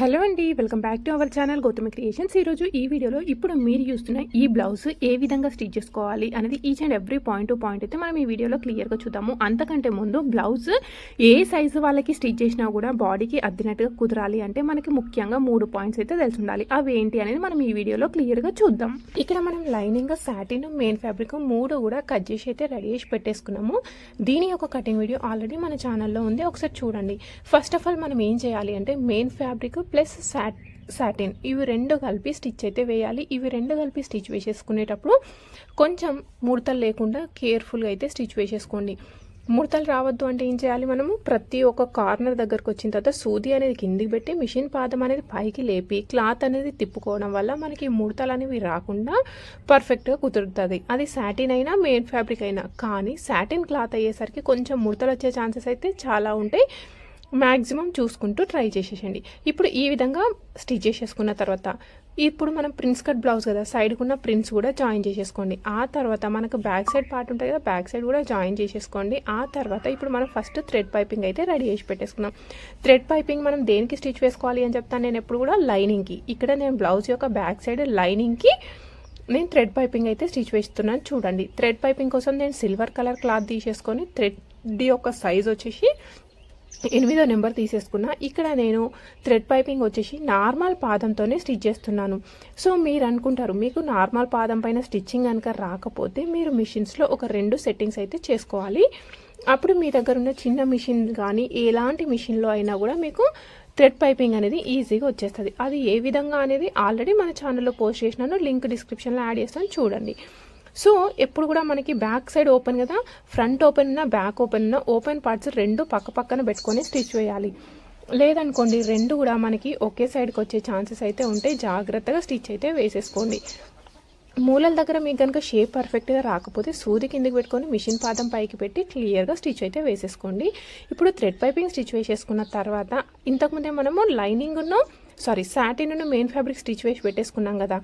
Hello అండి welcome back to our channel Gautami creations. ఈరోజు ఈ వీడియోలో ఇప్పుడు మీరు చూస్తున్న ఈ బ్లౌజ్ ఏ విధంగా స్టిచ్ చేసుకోవాలి అనేది each and every point to point అయితే మనం ఈ వీడియోలో క్లియర్గా చూద్దాము. అంతకంటే ముందు బ్లౌజ్ ఏ సైజు వాళ్ళకి స్టిచ్ చేసినా కూడా బాడీకి అద్దినట్టుగా కుదరాలి అంటే మనకి ముఖ్యంగా మూడు పాయింట్స్ అయితే తెలిసి ఉండాలి. అవి ఏంటి అనేది మనం ఈ వీడియోలో క్లియర్గా చూద్దాం. ఇక్కడ మనం లైనింగ్ సాటిన్ మెయిన్ ఫ్యాబ్రిక్ మూడు కూడా కట్ చేసి అయితే రెడీ చేసి పెట్టేసుకున్నాము. దీని యొక్క కటింగ్ వీడియో ఆల్రెడీ మన ఛానల్లో ఉంది. ఒకసారి చూడండి. ఫస్ట్ ఆఫ్ ఆల్ మనం ఏం చేయాలి అంటే main fabric plus sat satin. ఇవి రెండు కలిపి స్టిచ్ అయితే వేయాలి. ఇవి రెండు కలిపి స్టిచ్ వేసేసుకునేటప్పుడు కొంచెం ముడతలు లేకుండా కేర్ఫుల్గా అయితే స్టిచ్ వేసేసుకోండి. ముడతలు రావద్దు అంటే ఏం చేయాలి మనము? ప్రతి ఒక్క కార్నర్ దగ్గరకు వచ్చిన తర్వాత సూది అనేది కిందికి పెట్టి మిషన్ పాదం అనేది పైకి లేపి క్లాత్ అనేది తిప్పుకోవడం వల్ల మనకి ముడతలు అనేవి రాకుండా పర్ఫెక్ట్గా కుదురుతుంది. అది సాటిన్ అయినా మెయిన్ ఫ్యాబ్రిక్ అయినా. కానీ సాటిన్ క్లాత్ అయ్యేసరికి కొంచెం ముడతలు వచ్చే ఛాన్సెస్ అయితే చాలా ఉంటాయి. మ్యాక్సిమం చూసుకుంటూ ట్రై చేసేసండి. ఇప్పుడు ఈ విధంగా స్టిచ్ చేసేసుకున్న తర్వాత ఇప్పుడు మనం ప్రిన్స్ కట్ బ్లౌజ్ కదా సైడ్కి ఉన్న ప్రిన్స్ కూడా జాయిన్ చేసేసుకోండి. ఆ తర్వాత మనకు బ్యాక్ సైడ్ పార్ట్ ఉంటుంది కదా బ్యాక్ సైడ్ కూడా జాయిన్ చేసేసుకోండి. ఆ తర్వాత ఇప్పుడు మనం ఫస్ట్ థ్రెడ్ పైపింగ్ అయితే రెడీ చేసి పెట్టేసుకున్నాం థ్రెడ్ పైపింగ్ మనం దేనికి స్టిచ్ వేసుకోవాలి అని చెప్తాను నేను ఎప్పుడు కూడా లైనింగ్కి ఇక్కడ నేను బ్లౌజ్ యొక్క బ్యాక్ సైడ్ లైనింగ్కి నేను థ్రెడ్ పైపింగ్ అయితే స్టిచ్ వేస్తున్నాను చూడండి. థ్రెడ్ పైపింగ్ కోసం నేను సిల్వర్ కలర్ క్లాత్ తీసేసుకొని థ్రెడ్ యొక్క సైజ్ వచ్చేసి ఎనిమిదో నెంబర్ తీసేసుకున్నా. ఇక్కడ నేను థ్రెడ్ పైపింగ్ వచ్చేసి నార్మల్ పాదంతోనే స్టిచ్ చేస్తున్నాను. సో మీరు అనుకుంటారు మీకు నార్మల్ పాదం పైన స్టిచ్చింగ్ కనుక రాకపోతే మీరు మిషన్స్లో ఒక రెండు సెట్టింగ్స్ అయితే చేసుకోవాలి. అప్పుడు మీ దగ్గర ఉన్న చిన్న మిషన్ కానీ ఎలాంటి మిషన్లో అయినా కూడా మీకు థ్రెడ్ పైపింగ్ అనేది ఈజీగా వచ్చేస్తుంది. అది ఏ విధంగా అనేది ఆల్రెడీ మన ఛానల్లో పోస్ట్ చేసినాను లింక్ డిస్క్రిప్షన్లో యాడ్ చేస్తాను చూడండి. సో ఎప్పుడు కూడా మనకి బ్యాక్ సైడ్ ఓపెన్ కదా ఫ్రంట్ ఓపెన్ ఉన్న బ్యాక్ ఓపెన్ ఉన్న ఓపెన్ పార్ట్స్ రెండు పక్క పక్కన పెట్టుకొని స్టిచ్ వేయాలి. లేదనుకోండి రెండు కూడా మనకి ఒకే సైడ్కి వచ్చే ఛాన్సెస్ అయితే ఉంటే జాగ్రత్తగా స్టిచ్ అయితే వేసేసుకోండి. మూలల దగ్గర మీకు కనుక షేప్ పర్ఫెక్ట్గా రాకపోతే సూది కిందకి పెట్టుకొని మిషన్ పాదం పైకి పెట్టి క్లియర్గా స్టిచ్ అయితే వేసేసుకోండి. ఇప్పుడు థ్రెడ్ పైపింగ్ స్టిచ్ వేసేసుకున్న తర్వాత ఇంతకుముందే మనము లైనింగ్ను sorry satin main fabric stitch వేసి పెట్టేసుకున్నాం కదా.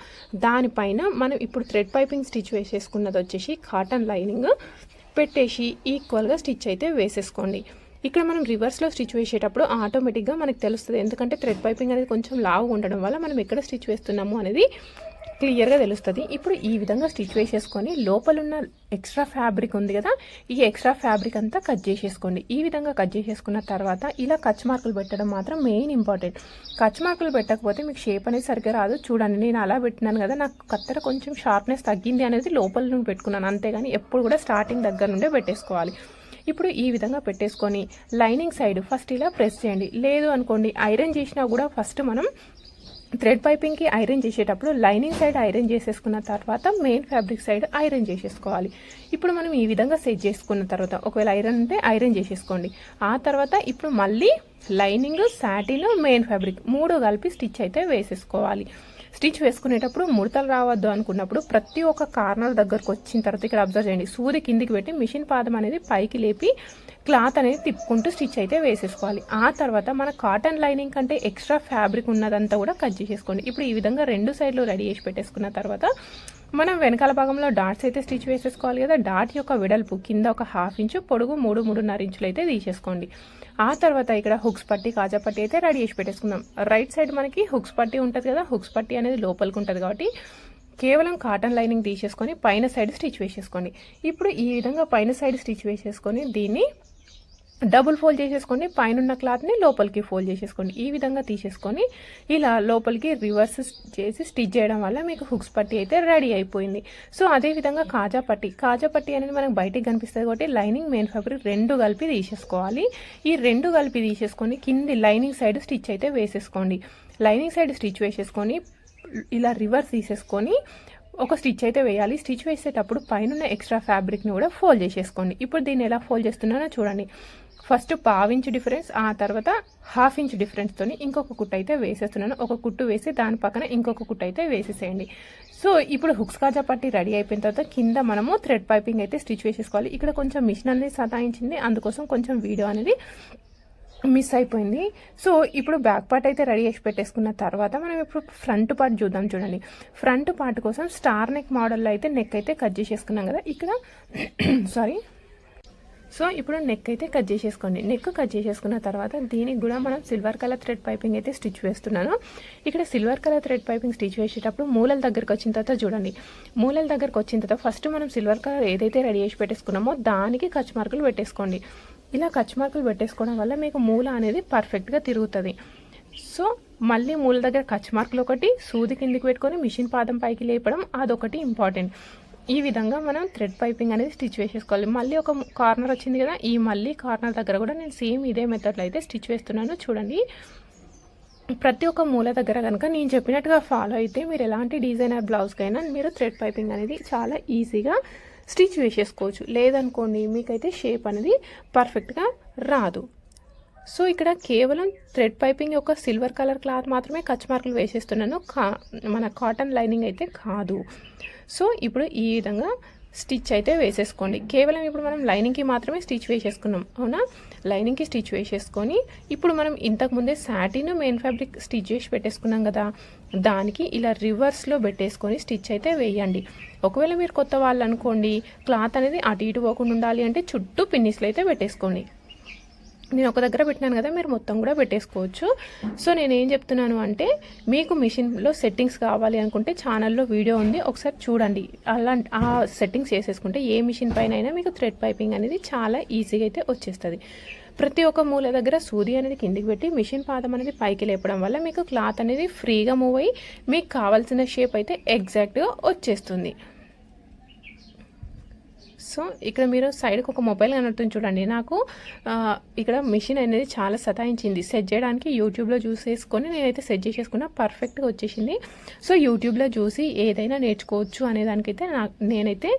దానిపైన మనం ఇప్పుడు థ్రెడ్ పైపింగ్ స్టిచ్ వేసేసుకున్నది వచ్చేసి కాటన్ లైనింగ్ పెట్టేసి ఈక్వల్గా స్టిచ్ అయితే వేసేసుకోండి. ఇక్కడ మనం రివర్స్లో స్టిచ్ వేసేటప్పుడు ఆటోమేటిక్గా మనకు తెలుస్తుంది. ఎందుకంటే థ్రెడ్ పైపింగ్ అనేది కొంచెం లావు ఉండడం వల్ల మనం ఎక్కడ స్టిచ్ వేస్తున్నాము అనేది క్లియర్గా తెలుస్తుంది. ఇప్పుడు ఈ విధంగా స్టిచ్ వేసేసుకొని లోపలున్న ఎక్స్ట్రా ఫ్యాబ్రిక్ ఉంది కదా ఈ ఎక్స్ట్రా ఫ్యాబ్రిక్ అంతా కట్ చేసేసుకోండి. ఈ విధంగా కట్ చేసేసుకున్న తర్వాత ఇలా కచ్ మార్కులు పెట్టడం మాత్రం మెయిన్ ఇంపార్టెంట్. కచ్ మార్కులు పెట్టకపోతే మీకు షేప్ అనేది సరిగ్గా రాదు. చూడండి నేను అలా పెట్టినాను కదా నాకు కత్తెర కొంచెం షార్ప్నెస్ తగ్గింది అనేది లోపల నుండి పెట్టుకున్నాను. అంతేగాని ఎప్పుడు కూడా స్టార్టింగ్ దగ్గర నుండే పెట్టేసుకోవాలి. ఇప్పుడు ఈ విధంగా పెట్టేసుకొని లైనింగ్ సైడ్ ఫస్ట్ ఇలా ప్రెస్ చేయండి. లేదు అనుకోండి ఐరన్ చేసినా కూడా ఫస్ట్ మనం థ్రెడ్ పైపింగ్కి ఐరన్ చేసేటప్పుడు లైనింగ్ సైడ్ ఐరన్ చేసేసుకున్న తర్వాత మెయిన్ ఫ్యాబ్రిక్ సైడ్ ఐరన్ చేసేసుకోవాలి. ఇప్పుడు మనం ఈ విధంగా సెట్ చేసుకున్న తర్వాత ఒకవేళ ఐరన్ ఉంటే ఐరన్ చేసేసుకోండి. ఆ తర్వాత ఇప్పుడు మళ్ళీ లైనింగ్ సాటిన్ మెయిన్ ఫ్యాబ్రిక్ మూడు కలిపి స్టిచ్ అయితే వేసేసుకోవాలి. స్టిచ్ వేసుకునేటప్పుడు ముడతలు రావద్దు అనుకున్నప్పుడు ప్రతి ఒక్క కార్నర్ దగ్గరకు వచ్చిన తర్వాత ఇక్కడ అబ్జర్వ్ చేయండి. సూది కిందికి పెట్టి మిషన్ పాదం అనేది పైకి లేపి క్లాత్ అనేది తిప్పుకుంటూ స్టిచ్ అయితే వేసేసుకోవాలి. ఆ తర్వాత మన కాటన్ లైనింగ్ కంటే ఎక్స్ట్రా ఫ్యాబ్రిక్ ఉన్నదంతా కూడా కట్ చేసేసుకోండి. ఇప్పుడు ఈ విధంగా రెండు సైడ్లు రెడీ చేసి పెట్టేసుకున్న తర్వాత మనం వెనకాల భాగంలో డాట్స్ అయితే స్టిచ్ వేసేసుకోవాలి కదా. డాట్ యొక్క వెడల్పు కింద ఒక హాఫ్ ఇంచు పొడుగు మూడు మూడున్నర ఇంచులు అయితే తీసేసుకోండి. ఆ తర్వాత ఇక్కడ హుక్స్ పట్టి కాజా పట్టి అయితే రెడీ చేసి పెట్టేసుకుందాం. రైట్ సైడ్ మనకి హుక్స్ పట్టి ఉంటుంది కదా హుక్స్ పట్టి అనేది లోపలికి ఉంటుంది కాబట్టి కేవలం కాటన్ లైనింగ్ తీసేసుకొని పైన సైడ్ స్టిచ్ వేసేసుకోండి. ఇప్పుడు ఈ విధంగా పైన సైడ్ స్టిచ్ వేసేసుకొని దీన్ని డబుల్ ఫోల్డ్ చేసేసుకోండి పైన క్లాత్ని లోపలికి ఫోల్డ్ చేసేసుకోండి ఈ విధంగా తీసేసుకొని ఇలా లోపలికి రివర్స్ చేసి స్టిచ్ చేయడం వల్ల మీకు హుక్స్ పట్టి అయితే రెడీ అయిపోయింది. సో అదే విధంగా కాజా పట్టి. కాజా పట్టి అనేది మనకు బయటికి కనిపిస్తుంది కాబట్టి లైనింగ్ మెయిన్ ఫ్యాబ్రిక్ రెండు కలిపి తీసేసుకోవాలి. ఈ రెండు కలిపి తీసేసుకొని కింది లైనింగ్ సైడ్ స్టిచ్ అయితే వేసేసుకోండి. లైనింగ్ సైడ్ స్టిచ్ వేసేసుకొని ఇలా రివర్స్ తీసేసుకొని ఒక స్టిచ్ అయితే వేయాలి. స్టిచ్ వేసేటప్పుడు పైన ఎక్స్ట్రా ఫ్యాబ్రిక్ని కూడా ఫోల్డ్ చేసేసుకోండి. ఇప్పుడు దీన్ని ఎలా ఫోల్డ్ చేస్తున్నానో చూడండి. ఫస్ట్ పావించ్ డిఫరెన్స్ ఆ తర్వాత హాఫ్ ఇంచ్ డిఫరెన్స్తో ఇంకొక కుట్టు అయితే వేసేస్తున్నాను. ఒక కుట్టు వేసి దాని పక్కన ఇంకొక కుట్టు అయితే వేసేసేయండి. సో ఇప్పుడు హుక్స్ కాజా పట్టి రెడీ అయిపోయిన తర్వాత కింద మనము థ్రెడ్ పైపింగ్ అయితే స్టిచ్ వేసేసుకోవాలి. ఇక్కడ కొంచెం మిషన్ అనేది సతాయించింది. అందుకోసం కొంచెం వీడియో అనేది మిస్ అయిపోయింది. సో ఇప్పుడు బ్యాక్ పార్ట్ అయితే రెడీ చేసి పెట్టేసుకున్న తర్వాత మనం ఇప్పుడు ఫ్రంట్ పార్ట్ చూద్దాం చూడండి. ఫ్రంట్ పార్ట్ కోసం స్టార్ నెక్ మోడల్లో అయితే నెక్ అయితే కట్ చేసేసుకున్నాం కదా. ఇక్కడ సారీ సో ఇప్పుడు నెక్ అయితే కట్ చేసేసుకోండి. నెక్ కట్ చేసేసుకున్న తర్వాత దీనికి కూడా మనం సిల్వర్ కలర్ థ్రెడ్ పైపింగ్ అయితే స్టిచ్ వేస్తున్నాను. ఇక్కడ silver colour thread piping stitch వేసేటప్పుడు మూలల దగ్గరకు వచ్చిన తర్వాత చూడండి. మూలల దగ్గరకు వచ్చిన తర్వాత ఫస్ట్ మనం సిల్వర్ కలర్ ఏదైతే రెడీ చేసి పెట్టేసుకున్నామో దానికి కచ్ మార్కులు పెట్టేసుకోండి. ఇలా కచ్ మార్కులు పెట్టేసుకోవడం వల్ల మీకు మూల అనేది పర్ఫెక్ట్గా తిరుగుతుంది. సో మళ్ళీ మూల దగ్గర కచ్ మార్కులు ఒకటి సూది కిందికి పెట్టుకొని మిషన్ పాదం పైకి లేపడం అదొకటి ఇంపార్టెంట్ ఈ విధంగా మనం థ్రెడ్ పైపింగ్ అనేది స్టిచ్ వేసేసుకోవాలి. మళ్ళీ ఒక కార్నర్ వచ్చింది కదా ఈ మళ్ళీ కార్నర్ దగ్గర కూడా నేను సేమ్ ఇదే మెథడ్లో అయితే స్టిచ్ వేస్తున్నాను. చూడండి. ప్రతి ఒక్క మూల దగ్గర కనుక నేను చెప్పినట్టుగా ఫాలో అయితే మీరు ఎలాంటి డిజైనర్ బ్లౌజ్కైనా మీరు థ్రెడ్ పైపింగ్ అనేది చాలా ఈజీగా స్టిచ్ వేసేసుకోవచ్చు. లేదనుకోండి మీకైతే షేప్ అనేది పర్ఫెక్ట్గా రాదు. సో ఇక్కడ కేవలం థ్రెడ్ పైపింగ్ యొక్క సిల్వర్ కలర్ క్లాత్ మాత్రమే కచ్ మార్కులు వేసేస్తున్నాను. కా మన కాటన్ లైనింగ్ అయితే కాదు. సో ఇప్పుడు ఈ విధంగా స్టిచ్ అయితే వేసేసుకోండి. కేవలం ఇప్పుడు మనం లైనింగ్కి మాత్రమే స్టిచ్ వేసేసుకున్నాం అవునా? లైనింగ్కి స్టిచ్ వేసేసుకొని ఇప్పుడు మనం ఇంతకుముందే సాటిన్ మెయిన్ ఫ్యాబ్రిక్ స్టిచ్ చేసి పెట్టేసుకున్నాం కదా దానికి ఇలా రివర్స్లో పెట్టేసుకొని స్టిచ్ అయితే వేయండి. ఒకవేళ మీరు కొత్త వాళ్ళు అనుకోండి క్లాత్ అనేది అటు ఇటు పోకుండా ఉండాలి అంటే చుట్టూ పిన్నిస్లు అయితే పెట్టేసుకోండి. నేను ఒక దగ్గర పెట్టినాను కదా మీరు మొత్తం కూడా పెట్టేసుకోవచ్చు. సో నేను ఏం చెప్తున్నాను అంటే మీకు మిషన్లో సెట్టింగ్స్ కావాలి అనుకుంటే ఛానల్లో వీడియో ఉంది ఒకసారి చూడండి. అలా ఆ సెట్టింగ్స్ చేసేసుకుంటే ఏ మిషన్ పైన అయినా మీకు థ్రెడ్ పైపింగ్ అనేది చాలా ఈజీగా అయితే వచ్చేస్తుంది. ప్రతి ఒక్క మూల దగ్గర సూది అనేది కిందికి పెట్టి మిషన్ పాదం అనేది పైకి లేపడం వల్ల మీకు క్లాత్ అనేది ఫ్రీగా మూవ్ అయ్యి మీకు కావాల్సిన షేప్ అయితే ఎగ్జాక్ట్గా వచ్చేస్తుంది. సో ఇక్కడ మీరు సైడ్కి ఒక మొబైల్ కనబడుతుంది చూడండి. నాకు ఇక్కడ మిషన్ అనేది చాలా సతాయించింది. సెట్ చేయడానికి యూట్యూబ్లో చూసేసుకొని నేనైతే సెట్ చేసేసుకున్నా. పర్ఫెక్ట్గా వచ్చేసింది. సో యూట్యూబ్లో చూసి ఏదైనా నేర్చుకోవచ్చు అనే దానికైతే నా నేనైతే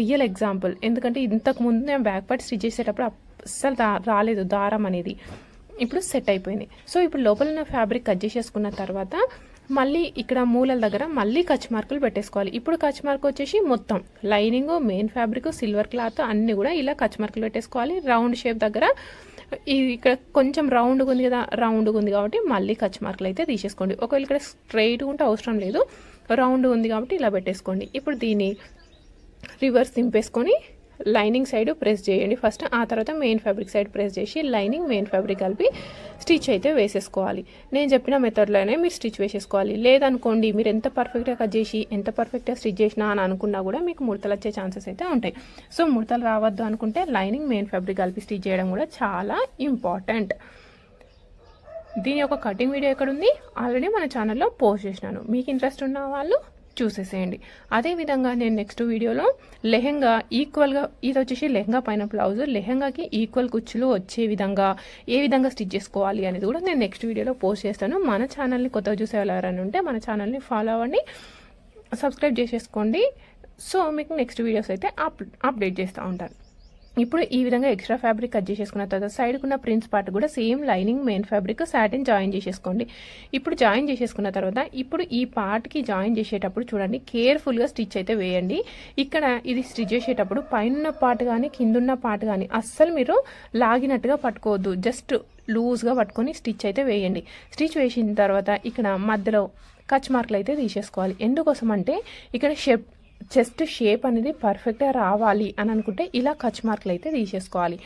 రియల్ ఎగ్జాంపుల్. ఎందుకంటే ఇంతకు ముందు నేను బ్యాక్ పార్ట్ స్టిచ్ చేసేటప్పుడు అస్సలు రాలేదు దారం అనేది. ఇప్పుడు సెట్ అయిపోయింది. సో ఇప్పుడు లోపల ఉన్న ఫ్యాబ్రిక్ కట్ చేసేసుకున్న తర్వాత మళ్ళీ ఇక్కడ మూలల దగ్గర మళ్ళీ కచ్ మార్కులు పెట్టేసుకోవాలి. ఇప్పుడు కచ్ మార్క్ వచ్చేసి మొత్తం. Lining main fabric silver cloth అన్నీ కూడా ఇలా కచ్ మార్కులు పెట్టేసుకోవాలి. రౌండ్ షేప్ దగ్గర ఇక్కడ కొంచెం రౌండ్గా ఉంది కదా రౌండ్గా ఉంది కాబట్టి మళ్ళీ కచ్ మార్కులు అయితే తీసేసుకోండి. ఒకవేళ ఇక్కడ స్ట్రైట్గా ఉంటే అవసరం లేదు. రౌండ్ ఉంది కాబట్టి ఇలా పెట్టేసుకోండి. ఇప్పుడు దీన్ని రివర్స్ దింపేసుకొని లైనింగ్ సైడ్ ప్రెస్ చేయండి. ఫస్ట్ ఆ తర్వాత మెయిన్ ఫ్యాబ్రిక్ సైడ్ ప్రెస్ చేసి లైనింగ్ మెయిన్ ఫ్యాబ్రిక్ కలిపి స్టిచ్ అయితే వేసేసుకోవాలి. నేను చెప్పిన మెథడ్లోనే మీరు స్టిచ్ వేసేసుకోవాలి. లేదనుకోండి మీరు ఎంత పర్ఫెక్ట్గా కట్ చేసి ఎంత పర్ఫెక్ట్గా స్టిచ్ చేసినా అని అనుకున్నా కూడా మీకు ముడతలు వచ్చే ఛాన్సెస్ అయితే ఉంటాయి. సో ముడతలు రావద్దు అనుకుంటే లైనింగ్ మెయిన్ ఫ్యాబ్రిక్ కలిపి స్టిచ్ చేయడం కూడా చాలా ఇంపార్టెంట్. దీని యొక్క కటింగ్ వీడియో ఎక్కడుంది ఆల్రెడీ మన ఛానల్లో పోస్ట్ చేసినాను. మీకు ఇంట్రెస్ట్ ఉన్న వాళ్ళు చూసేసేయండి. అదేవిధంగా నేను నెక్స్ట్ వీడియోలో లెహెంగా ఈక్వల్గా ఇది వచ్చేసి లెహంగా పైన బ్లౌజ్ లెహంగాకి ఈక్వల్ కుచ్చులు వచ్చే విధంగా ఏ విధంగా స్టిచ్ చేసుకోవాలి అనేది కూడా నేను నెక్స్ట్ వీడియోలో పోస్ట్ చేస్తాను. మన ఛానల్ని కొత్తగా చూసే వాళ్ళని ఉంటే మన ఛానల్ని ఫాలో అవ్వండి. సబ్స్క్రైబ్ చేసేసుకోండి. సో మీకు నెక్స్ట్ వీడియోస్ అయితే అప్ అప్డేట్ చేస్తూ ఉంటాను. ఇప్పుడు ఈ విధంగా ఎక్స్ట్రా ఫ్యాబ్రిక్ కట్ చేసేసుకున్న తర్వాత సైడ్కి ఉన్న ప్రింట్స్ పార్ట్ కూడా same lining main fabric satin join చేసేసుకోండి. ఇప్పుడు జాయిన్ చేసేసుకున్న తర్వాత ఇప్పుడు ఈ పార్ట్కి జాయిన్ చేసేటప్పుడు చూడండి కేర్ఫుల్గా స్టిచ్ అయితే వేయండి. ఇక్కడ ఇది స్టిచ్ చేసేటప్పుడు పైన పార్ట్ కానీ కిందున్న పార్ట్ కానీ అస్సలు మీరు లాగినట్టుగా పట్టుకోవద్దు. జస్ట్ లూజ్గా పట్టుకొని స్టిచ్ అయితే వేయండి. స్టిచ్ వేసిన తర్వాత ఇక్కడ మధ్యలో కచ్ మార్కులు అయితే తీసేసుకోవాలి. ఎందుకోసం అంటే ఇక్కడ షెప్ చెస్ట్ షేప్ అనేది పర్ఫెక్ట్గా రావాలి అని అనుకుంటే ఇలా కచ్ మార్కులు అయితే తీసేసుకోవాలి.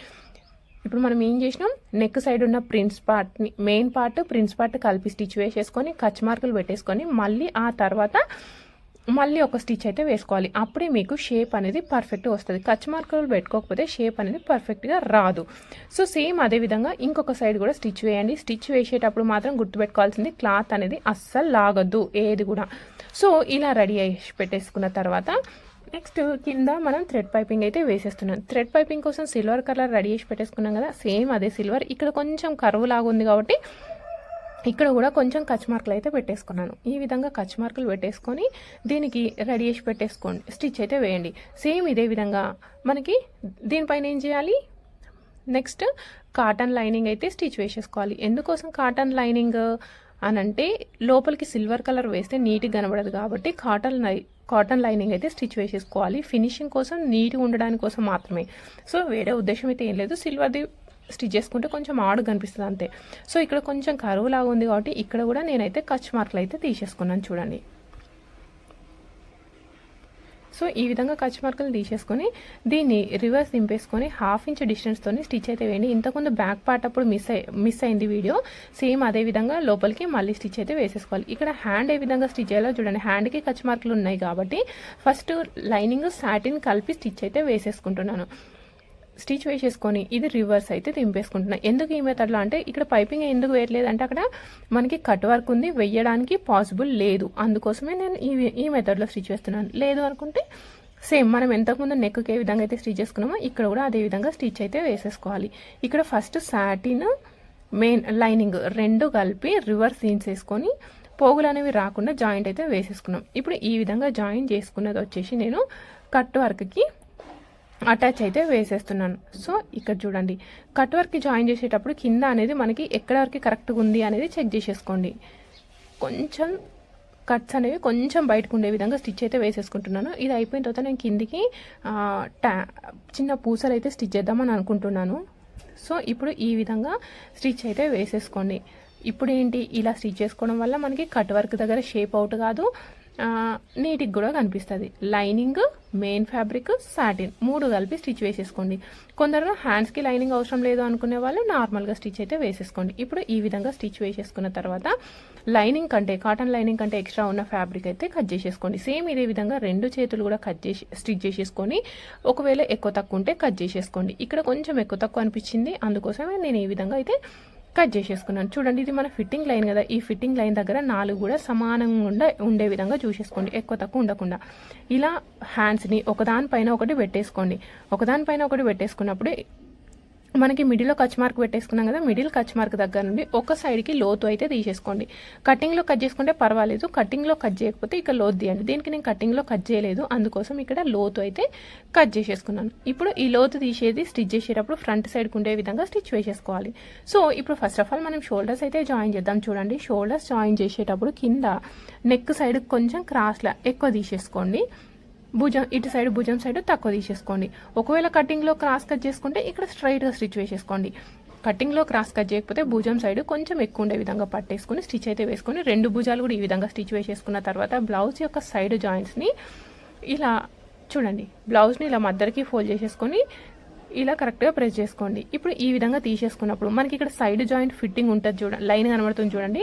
ఇప్పుడు మనం ఏం చేసినాం? నెక్ సైడ్ ఉన్న ప్రిన్స్ పార్ట్ని మెయిన్ పార్ట్ ప్రిన్స్ పార్ట్ కలిపి స్టిచ్ వేసేసుకొని కచ్ మార్కులు పెట్టేసుకొని మళ్ళీ ఆ తర్వాత మళ్ళీ ఒక స్టిచ్ అయితే వేసుకోవాలి. అప్పుడే మీకు షేప్ అనేది పర్ఫెక్ట్ వస్తుంది. కచ్ మార్కులు పెట్టుకోకపోతే షేప్ అనేది పర్ఫెక్ట్గా రాదు. సో సేమ్ అదే విధంగా ఇంకొక సైడ్ కూడా స్టిచ్ వేయండి. స్టిచ్ వేసేటప్పుడు మాత్రం గుర్తుపెట్టుకోవాల్సింది క్లాత్ అనేది అస్సలు లాగద్దు ఏది కూడా. సో ఇలా రెడీ అయ్యి పెట్టేసుకున్న తర్వాత నెక్స్ట్ కింద మనం థ్రెడ్ పైపింగ్ అయితే వేసేస్తున్నాం. థ్రెడ్ పైపింగ్ కోసం సిల్వర్ కలర్ రెడీ చేసి పెట్టేసుకున్నాం కదా సేమ్ అదే సిల్వర్ ఇక్కడ కొంచెం కరువు లాగా ఉంది కాబట్టి ఇక్కడ కూడా కొంచెం కచ్ మార్కులు అయితే పెట్టేసుకున్నాను. ఈ విధంగా కచ్ మార్కులు పెట్టేసుకొని దీనికి రెడీ చేసి పెట్టేసుకోండి. స్టిచ్ అయితే వేయండి. సేమ్ ఇదే విధంగా మనకి దీనిపైన ఏం చేయాలి? నెక్స్ట్ కాటన్ లైనింగ్ అయితే స్టిచ్ వేసేసుకోవాలి. ఎందుకోసం కాటన్ లైనింగ్ అని అంటే లోపలికి సిల్వర్ కలర్ వేస్తే నీట్గా కనబడదు కాబట్టి కాటన్ లై కాటన్ లైనింగ్ అయితే స్టిచ్ వేసేసుకోవాలి. ఫినిషింగ్ కోసం నీట్గా ఉండడానికి కోసం మాత్రమే. సో వేరే ఉద్దేశం అయితే ఏం లేదు. సిల్వర్ది స్టిచ్ చేసుకుంటే కొంచెం ఆడు కనిపిస్తుంది అంతే. సో ఇక్కడ కొంచెం కరువు లాగా ఉంది కాబట్టి ఇక్కడ కూడా నేనైతే కచ్ మార్కులు అయితే తీసేసుకున్నాను చూడండి. సో ఈ విధంగా కచ్ మార్కులు తీసేసుకొని దీన్ని రివర్స్ దింపేసుకొని హాఫ్ ఇంచ్ డిస్టెన్స్తో స్టిచ్ అయితే వేయండి. ఇంతకుముందు బ్యాక్ పార్ట్ అప్పుడు మిస్ అయి మిస్ అయింది వీడియో. సేమ్ అదే విధంగా లోపలికి మళ్ళీ స్టిచ్ అయితే వేసేసుకోవాలి. ఇక్కడ హ్యాండ్ ఏ విధంగా స్టిచ్ చేయాలో చూడండి. హ్యాండ్కి కచ్ మార్కులు ఉన్నాయి కాబట్టి ఫస్ట్ లైనింగ్ సాటిన్ కలిపి స్టిచ్ అయితే వేసేసుకుంటున్నాను. స్టిచ్ వేసేసుకొని ఇది రివర్స్ అయితే దింపేసుకుంటున్నాను ఎందుకు ఈ మెథడ్లో అంటే ఇక్కడ పైపింగ్ ఎందుకు వేయట్లేదు అంటే అక్కడ మనకి కట్ వర్క్ ఉంది వెయ్యడానికి పాసిబుల్ లేదు. అందుకోసమే నేను ఈ ఈ మెథడ్లో స్టిచ్ వేస్తున్నాను. లేదు అనుకుంటే సేమ్ మనం ఎంతకుముందు నెక్కి ఏ విధంగా అయితే స్టిచ్ చేసుకున్నామో ఇక్కడ కూడా అదే విధంగా స్టిచ్ అయితే వేసేసుకోవాలి. ఇక్కడ ఫస్ట్ సాటిన్ మెయిన్ లైనింగ్ రెండు కలిపి రివర్స్ సీన్స్ వేసుకొని పోగులు అనేవి రాకుండా జాయింట్ అయితే వేసేసుకున్నాం. ఇప్పుడు ఈ విధంగా జాయిన్ చేసుకున్నది వచ్చేసి నేను కట్ వర్క్కి అటాచ్ అయితే వేసేస్తున్నాను. సో ఇక్కడ చూడండి. కట్ వర్క్కి జాయిన్ చేసేటప్పుడు కింద అనేది మనకి ఎక్కడ వరకు కరెక్ట్గా ఉంది అనేది చెక్ చేసేసుకోండి. కొంచెం కట్స్ అనేవి కొంచెం బయటకు ఉండే విధంగా స్టిచ్ అయితే వేసేసుకుంటున్నాను. ఇది అయిపోయిన తర్వాత నేను కిందికి టా చిన్న పూసలు అయితే స్టిచ్ చేద్దామని అనుకుంటున్నాను. సో ఇప్పుడు ఈ విధంగా స్టిచ్ అయితే వేసేసుకోండి. ఇప్పుడు ఏంటి? ఇలా స్టిచ్ చేసుకోవడం వల్ల మనకి కట్ వర్క్ దగ్గర షేప్ అవుట్ కాదు. నీటికి కూడా కనిపిస్తుంది. లైనింగ్ మెయిన్ ఫ్యాబ్రిక్ సాటిన్ మూడు కలిపి స్టిచ్ వేసేసుకోండి. కొందరు హ్యాండ్స్కి లైనింగ్ అవసరం లేదు అనుకునే వాళ్ళు నార్మల్గా స్టిచ్ అయితే వేసేసుకోండి. ఇప్పుడు ఈ విధంగా స్టిచ్ వేసేసుకున్న తర్వాత లైనింగ్ కంటే కాటన్ లైనింగ్ కంటే ఎక్స్ట్రా ఉన్న ఫ్యాబ్రిక్ అయితే కట్ చేసేసుకోండి. సేమ్ ఇదే విధంగా రెండు చేతులు కూడా కట్ చేసి స్టిచ్ చేసేసుకొని ఒకవేళ ఎక్కువ తక్కువ ఉంటే కట్ చేసేసుకోండి. ఇక్కడ కొంచెం ఎక్కువ తక్కువ అనిపించింది. అందుకోసమే నేను ఈ విధంగా అయితే కట్ చేసేసుకున్నాను. చూడండి ఇది మన ఫిట్టింగ్ లైన్ కదా. ఈ ఫిట్టింగ్ లైన్ దగ్గర నాలుగు కూడా సమానంగా ఉండే విధంగా చూసేసుకోండి. ఎక్కువ తక్కువ ఉండకుండా. ఇలా హ్యాండ్స్ని ఒకదానిపైన ఒకటి పెట్టేసుకోండి. ఒకదానిపైన ఒకటి పెట్టేసుకున్నప్పుడు మనకి మిడిల్లో కచ్ మార్క్ పెట్టేసుకున్నాం కదా మిడిల్ కచ్ మార్క్ దగ్గర నుండి ఒక సైడ్కి లోతు అయితే తీసేసుకోండి. కటింగ్లో కట్ చేసుకుంటే పర్వాలేదు కటింగ్లో కట్ చేయకపోతే ఇక లోతు తీయండి. దీనికి నేను కటింగ్లో కట్ చేయలేదు అందుకోసం ఇక్కడ లోతు అయితే కట్ చేసేసుకున్నాను. ఇప్పుడు ఈ లోతు తీసేది స్టిచ్ చేసేటప్పుడు ఫ్రంట్ సైడ్కి ఉండే విధంగా స్టిచ్ వేసేసుకోవాలి. సో ఇప్పుడు ఫస్ట్ ఆఫ్ ఆల్ మనం షోల్డర్స్ అయితే జాయిన్ చేద్దాం చూడండి. షోల్డర్స్ జాయిన్ చేసేటప్పుడు కింద నెక్ సైడ్ కొంచెం క్రాస్లా ఎక్కువ తీసేసుకోండి. భుజం ఇటు సైడ్ భుజం సైడ్ తక్కువ తీసేసుకోండి. ఒకవేళ కటింగ్లో క్రాస్ కట్ చేసుకుంటే ఇక్కడ స్ట్రైట్గా స్టిచ్ వేసేసుకోండి. కటింగ్లో క్రాస్ కట్ చేయకపోతే భుజం సైడ్ కొంచెం ఎక్కువ ఉండే విధంగా పట్టేసుకొని స్టిచ్ అయితే వేసుకొని రెండు భుజాలు కూడా ఈ విధంగా స్టిచ్ వేసేసుకున్న తర్వాత బ్లౌజ్ యొక్క సైడ్ జాయింట్స్ని ఇలా చూడండి. బ్లౌజ్ని ఇలా మద్దరికి ఫోల్డ్ చేసేసుకొని ఇలా కరెక్ట్గా ప్రెస్ చేసుకోండి. ఇప్పుడు ఈ విధంగా తీసేసుకున్నప్పుడు మనకి ఇక్కడ సైడ్ జాయింట్ ఫిట్టింగ్ ఉంటుంది చూడండి. లైన్ కనబడుతుంది చూడండి.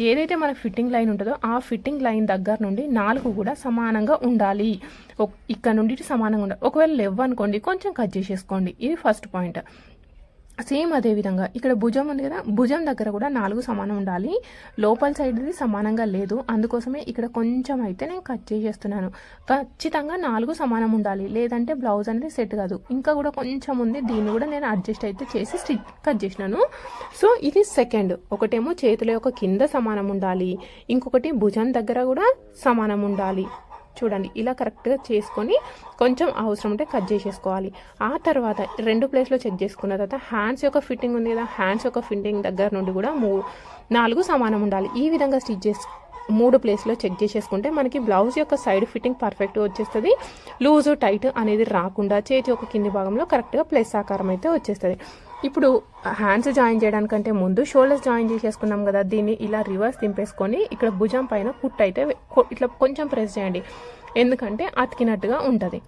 ఏదైతే మన ఫిట్టింగ్ లైన్ ఉంటుందో ఆ ఫిట్టింగ్ లైన్ దగ్గర నుండి నాలుగు కూడా సమానంగా ఉండాలి. ఇక్కడ నుండి సమానంగా ఉండాలి. ఒకవేళ లేవనుకోండి కొంచెం కట్ చేసేసుకోండి. ఇది ఫస్ట్ పాయింట్ సేమ్ అదే విధంగా ఇక్కడ భుజం ఉంది కదా భుజం దగ్గర కూడా నాలుగు సమానం ఉండాలి. లోపల సైడ్ది సమానంగా లేదు. అందుకోసమే ఇక్కడ కొంచెం అయితే నేను కట్ చేసేస్తున్నాను. ఖచ్చితంగా నాలుగు సమానం ఉండాలి. లేదంటే బ్లౌజ్ అనేది సెట్ కాదు. ఇంకా కూడా కొంచెం ఉంది. దీన్ని కూడా నేను అడ్జస్ట్ అయితే చేసి స్టిచ్ కట్ చేసినాను. సో ఇది సెకండ్ ఒకటేమో చేతుల యొక్క కింద సమానం ఉండాలి. ఇంకొకటి భుజం దగ్గర కూడా సమానం ఉండాలి. చూడండి ఇలా కరెక్ట్గా చేసుకొని కొంచెం అవసరం ఉంటే కట్ చేసేసుకోవాలి. ఆ తర్వాత రెండు ప్లేస్లో చెక్ చేసుకున్న తర్వాత హ్యాండ్స్ యొక్క ఫిట్టింగ్ ఉంది కదా హ్యాండ్స్ యొక్క ఫిట్టింగ్ దగ్గర నుండి కూడా మూ నాలుగు సమానం ఉండాలి. ఈ విధంగా స్టిచ్ చేసు మూడు ప్లేస్లో చెక్ చేసేసుకుంటే మనకి బ్లౌజ్ యొక్క సైడ్ ఫిట్టింగ్ పర్ఫెక్ట్గా వచ్చేస్తుంది. లూజ్ టైట్ అనేది రాకుండా చేతి యొక్క కింది భాగంలో కరెక్ట్గా ప్లేస్ ఆకారం అయితే వచ్చేస్తుంది. ఇప్పుడు హ్యాండ్స్ జాయిన్ చేయడానికంటే ముందు షోల్డర్స్ జాయిన్ చేసేసుకున్నాం కదా దీన్ని ఇలా రివర్స్ దింపేసుకొని ఇక్కడ భుజం పైన కుట్ అయితే ఇట్లా కొంచెం ప్రెస్ చేయండి. ఎందుకంటే అతికినట్టుగా ఉంటుంది.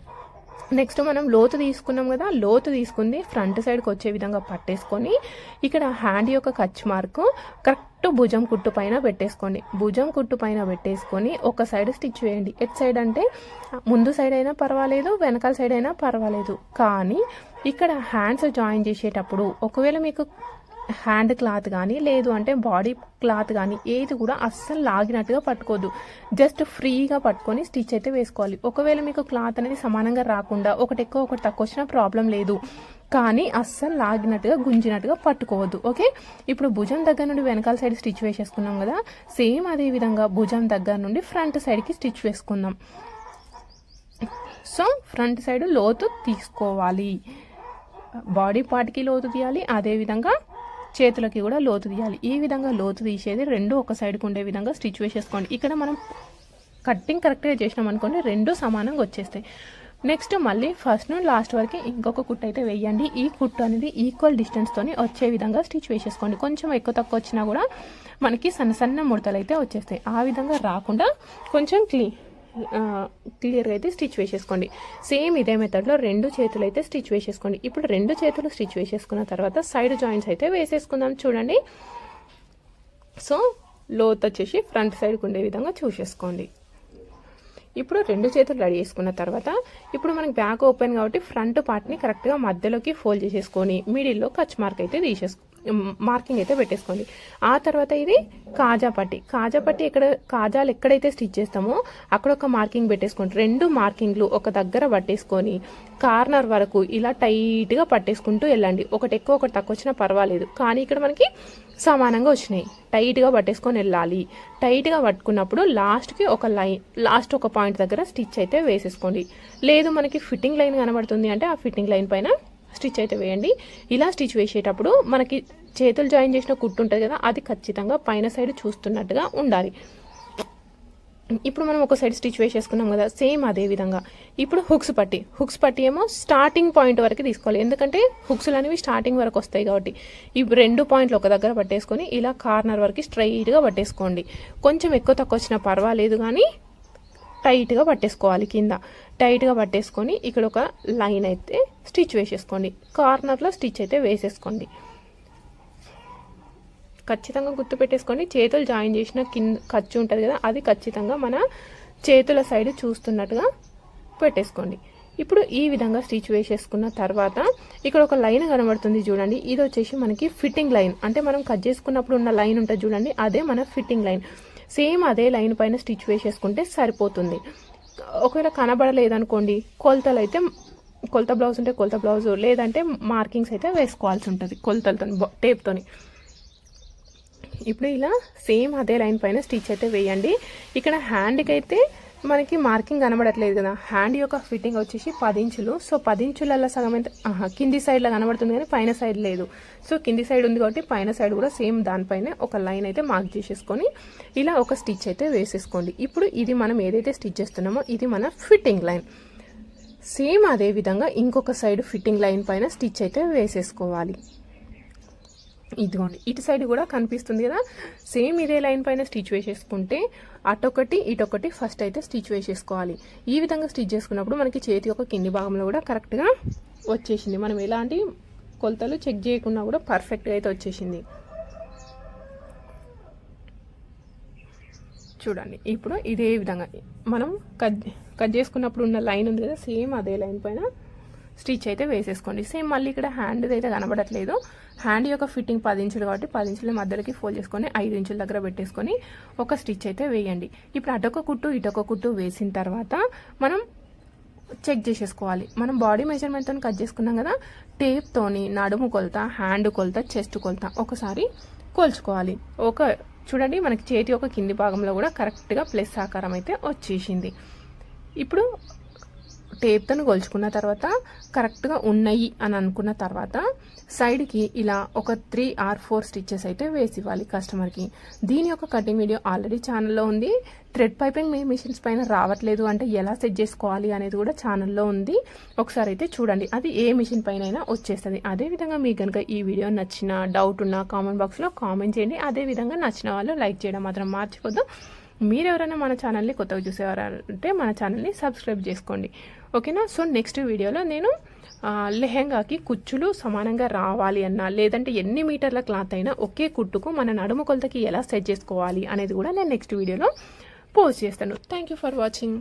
నెక్స్ట్ మనం లోతు తీసుకున్నాం కదా లోతు తీసుకుంది ఫ్రంట్ సైడ్కి వచ్చే విధంగా పట్టేసుకొని ఇక్కడ హ్యాండ్ యొక్క కచ్ మార్కు కరెక్ట్ భుజం కుట్టు పైన పెట్టేసుకోండి. భుజం కుట్టు పైన పెట్టేసుకొని ఒక సైడ్ స్టిచ్ వేయండి. ఎట్ సైడ్ అంటే ముందు సైడ్ అయినా పర్వాలేదు వెనకాల సైడ్ అయినా పర్వాలేదు. కానీ ఇక్కడ హ్యాండ్స్ జాయిన్ చేసేటప్పుడు ఒకవేళ మీకు హ్యాండ్ క్లాత్ కానీ లేదు అంటే బాడీ క్లాత్ కానీ ఏది కూడా అస్సలు లాగినట్టుగా పట్టుకోవద్దు జస్ట్ ఫ్రీగా పట్టుకొని స్టిచ్ అయితే వేసుకోవాలి. ఒకవేళ మీకు క్లాత్ అనేది సమానంగా రాకుండా ఒకటి ఎక్కువ ఒకటి తక్కువ వచ్చినా ప్రాబ్లం లేదు. కానీ అస్సలు లాగినట్టుగా గుంజినట్టుగా పట్టుకోవద్దు. ఓకే ఇప్పుడు భుజం దగ్గర నుండి వెనకాల సైడ్ స్టిచ్ వేసేసుకున్నాం కదా సేమ్ అదే విధంగా భుజం దగ్గర నుండి ఫ్రంట్ సైడ్కి స్టిచ్ వేసుకుందాం. సో ఫ్రంట్ సైడ్ లోతు తీసుకోవాలి. బాడీ పార్ట్కి లోతు తీయాలి. అదేవిధంగా చేతులకి కూడా లోతు తీయాలి. ఈ విధంగా లోతు తీసేది రెండు ఒక సైడ్కి ఉండే విధంగా స్టిచ్ వేసేసుకోండి. ఇక్కడ మనం కట్టింగ్ కరెక్ట్గా చేసినాం అనుకోండి రెండు సమానంగా వచ్చేస్తాయి. నెక్స్ట్ మళ్ళీ ఫస్ట్ నుండి లాస్ట్ వరకు ఇంకొక కుట్టు అయితే వేయండి. ఈ కుట్టు అనేది ఈక్వల్ డిస్టెన్స్తోని వచ్చే విధంగా స్టిచ్ వేసేసుకోండి. కొంచెం ఎక్కువ తక్కువ వచ్చినా కూడా మనకి సన్న సన్న ముడతలు అయితే వచ్చేస్తాయి. ఆ విధంగా రాకుండా కొంచెం క్లీన్ క్లియర్గా అయితే స్టిచ్ వేసేసుకోండి. సేమ్ ఇదే మెథడ్లో రెండు చేతులు అయితే స్టిచ్ వేసేసుకోండి. ఇప్పుడు రెండు చేతులు స్టిచ్ వేసేసుకున్న తర్వాత సైడ్ జాయింట్స్ అయితే వేసేసుకుందాం చూడండి. సో లోత్ వచ్చేసి ఫ్రంట్ సైడ్కి ఉండే విధంగా చూసేసుకోండి. ఇప్పుడు రెండు చేతులు రెడీ చేసుకున్న తర్వాత ఇప్పుడు మనకి బ్యాక్ ఓపెన్ కాబట్టి ఫ్రంట్ పార్ట్ని కరెక్ట్గా మధ్యలోకి ఫోల్డ్ చేసేసుకొని మిడిల్లో కచ్ మార్క్ అయితే తీసేసుకో మార్కింగ్ అయితే పెట్టేసుకోండి. ఆ తర్వాత ఇది కాజా పట్టి. కాజా పట్టి ఎక్కడ కాజాలు ఎక్కడైతే స్టిచ్ చేస్తామో అక్కడ ఒక మార్కింగ్ పెట్టేసుకోండి రెండు మార్కింగ్లు ఒక దగ్గర పట్టేసుకొని కార్నర్ వరకు ఇలా టైట్గా పట్టేసుకుంటూ వెళ్ళండి. ఒకటి ఎక్కువ ఒకటి తక్కువ వచ్చినా పర్వాలేదు. కానీ ఇక్కడ మనకి సమానంగా వచ్చినాయి. టైట్గా పట్టేసుకొని వెళ్ళాలి. టైట్గా పట్టుకున్నప్పుడు లాస్ట్కి ఒక లైన్ లాస్ట్ ఒక పాయింట్ దగ్గర స్టిచ్ అయితే వేసేసుకోండి. లేదు మనకి ఫిట్టింగ్ లైన్ కనబడుతుంది అంటే ఆ ఫిట్టింగ్ లైన్ పైన స్టిచ్ అయితే వేయండి. ఇలా స్టిచ్ వేసేటప్పుడు మనకి చేతులు జాయిన్ చేసిన కుట్టు ఉంటుంది కదా అది ఖచ్చితంగా పైన సైడ్ చూస్తున్నట్టుగా ఉండాలి. ఇప్పుడు మనం ఒక సైడ్ స్టిచ్ వేసేసుకున్నాం కదా సేమ్ అదే విధంగా. ఇప్పుడు హుక్స్ పట్టి హుక్స్ పట్టి ఏమో స్టార్టింగ్ పాయింట్ వరకు తీసుకోవాలి. ఎందుకంటే హుక్స్లు అనేవి స్టార్టింగ్ వరకు వస్తాయి కాబట్టి. ఈ రెండు పాయింట్లు ఒక దగ్గర పట్టేసుకొని ఇలా కార్నర్ వరకు స్ట్రైట్గా పట్టేసుకోండి. కొంచెం ఎక్కువ తక్కువ వచ్చినా పర్వాలేదు కానీ టైట్గా పట్టేసుకోవాలి కింద. టైట్గా పట్టేసుకొని ఇక్కడ ఒక లైన్ అయితే స్టిచ్ వేసేసుకోండి. కార్నర్లో స్టిచ్ అయితే వేసేసుకోండి. ఖచ్చితంగా గుర్తు పెట్టేసుకోండి. చేతులు జాయిన్ చేసిన కింద ఖర్చు ఉంటుంది కదా అది ఖచ్చితంగా మన చేతుల సైడ్ చూస్తున్నట్టుగా పెట్టేసుకోండి. ఇప్పుడు ఈ విధంగా స్టిచ్ వేసేసుకున్న తర్వాత ఇక్కడ ఒక లైన్ కనబడుతుంది చూడండి. ఇది వచ్చేసి మనకి ఫిట్టింగ్ లైన్. అంటే మనం కట్ చేసుకున్నప్పుడు ఉన్న లైన్ ఉంటుంది చూడండి. అదే మన ఫిట్టింగ్ లైన్. సేమ్ అదే లైన్ పైన స్టిచ్ వేసేసుకుంటే సరిపోతుంది. ఒకవేళ కనబడలేదనుకోండి కొలతలు అయితే కొలత బ్లౌజ్ ఉంటే కొలత బ్లౌజ్ లేదంటే మార్కింగ్స్ అయితే వేసుకోవాల్సి ఉంటుంది కొలతలతో టేప్తోని. ఇప్పుడు ఇలా సేమ్ అదే లైన్ పైన స్టిచ్ అయితే వేయండి. ఇక్కడ హ్యాండ్కి అయితే మనకి మార్కింగ్ కనబడట్లేదు కదా. హ్యాండ్ యొక్క ఫిట్టింగ్ వచ్చేసి పది ఇంచులు. సో పది ఇంచులలో సగం ఎంత? కింది సైడ్లో కనబడుతుంది కానీ పైన సైడ్ లేదు. సో కింది సైడ్ ఉంది కాబట్టి పైన సైడ్ కూడా సేమ్ దానిపైన ఒక లైన్ అయితే మార్క్ చేసేసుకొని ఇలా ఒక స్టిచ్ అయితే వేసేసుకోండి. ఇప్పుడు ఇది మనం ఏదైతే స్టిచ్ చేస్తున్నామో ఇది మన ఫిట్టింగ్ లైన్. సేమ్ అదే విధంగా ఇంకొక సైడ్ ఫిట్టింగ్ లైన్ పైన స్టిచ్ అయితే వేసేసుకోవాలి. ఇదిగోండి ఇటు సైడ్ కూడా కనిపిస్తుంది కదా. సేమ్ ఇదే లైన్ పైన స్టిచ్ వేసేసుకుంటే అటొకటి ఇటొకటి ఫస్ట్ అయితే స్టిచ్ వేసేసుకోవాలి. ఈ విధంగా స్టిచ్ చేసుకున్నప్పుడు మనకి చేతి యొక్క కింది భాగంలో కూడా కరెక్ట్గా వచ్చేసింది. మనం ఎలాంటి కొలతలు చెక్ చేయకుండా కూడా పర్ఫెక్ట్గా అయితే వచ్చేసింది. చూడండి ఇప్పుడు ఇదే విధంగా మనం కట్ కట్ చేసుకున్నప్పుడు ఉన్న లైన్ ఉంది కదా సేమ్ అదే లైన్ పైన స్టిచ్ అయితే వేసేసుకోండి. సేమ్ మళ్ళీ ఇక్కడ హ్యాండ్ అయితే కనబడట్లేదు. హ్యాండ్ యొక్క ఫిట్టింగ్ పది ఇంచులు కాబట్టి పది ఇంచుల మధ్యలోకి ఫోల్డ్ చేసుకొని ఐదు ఇంచుల దగ్గర పెట్టేసుకొని ఒక స్టిచ్ అయితే వేయండి. ఇప్పుడు అటొక కుట్టు ఇటొక కుట్టు వేసిన తర్వాత మనం చెక్ చేసేసుకోవాలి. మనం బాడీ మెజర్మెంట్తో కట్ చేసుకున్నాం కదా టేప్తోని నడుము కొలత హ్యాండ్ కొలత చెస్ట్ కొలత ఒకసారి కొలుచుకోవాలి. ఒక చూడండి మనకి చేతి యొక్క కింది భాగంలో కూడా కరెక్ట్గా ప్లస్ ఆకారం అయితే వచ్చేసింది. ఇప్పుడు టేప్తో కొలుచుకున్న తర్వాత కరెక్ట్గా ఉన్నాయి అని అనుకున్న తర్వాత సైడ్కి ఇలా ఒక త్రీ ఆర్ ఫోర్ స్టిచ్చెస్ అయితే వేసి ఇవ్వాలి కస్టమర్కి. దీని యొక్క కటింగ్ వీడియో ఆల్రెడీ ఛానల్లో ఉంది. థ్రెడ్ పైపింగ్ మీ మిషన్స్ పైన రావట్లేదు అంటే ఎలా సెట్ చేసుకోవాలి అనేది కూడా ఛానల్లో ఉంది. ఒకసారి అయితే చూడండి. అది ఏ మిషన్ పైన అయినా వచ్చేస్తుంది అదేవిధంగా మీకు కనుక ఈ వీడియో నచ్చిన డౌట్ ఉన్న కామెంట్ బాక్స్లో కామెంట్ చేయండి. అదేవిధంగా నచ్చిన వాళ్ళు లైక్ చేయడం మాత్రం మర్చిపోద్దు. మీరు ఎవరైనా మన ఛానల్ని కొత్తగా చూసేవారంటే మన ఛానల్ని సబ్స్క్రైబ్ చేసుకోండి. ఓకేనా? సో నెక్స్ట్ వీడియోలో నేను లెహెంగాకి కుచ్చులు సమానంగా రావాలి అన్నా లేదంటే ఎన్ని మీటర్ల క్లాత్ అయినా ఒకే కుట్టుకు మన నడుము కొలతకి ఎలా సెట్ చేసుకోవాలి అనేది కూడా నేను నెక్స్ట్ వీడియోలో పోస్ట్ చేస్తాను. Thank you for watching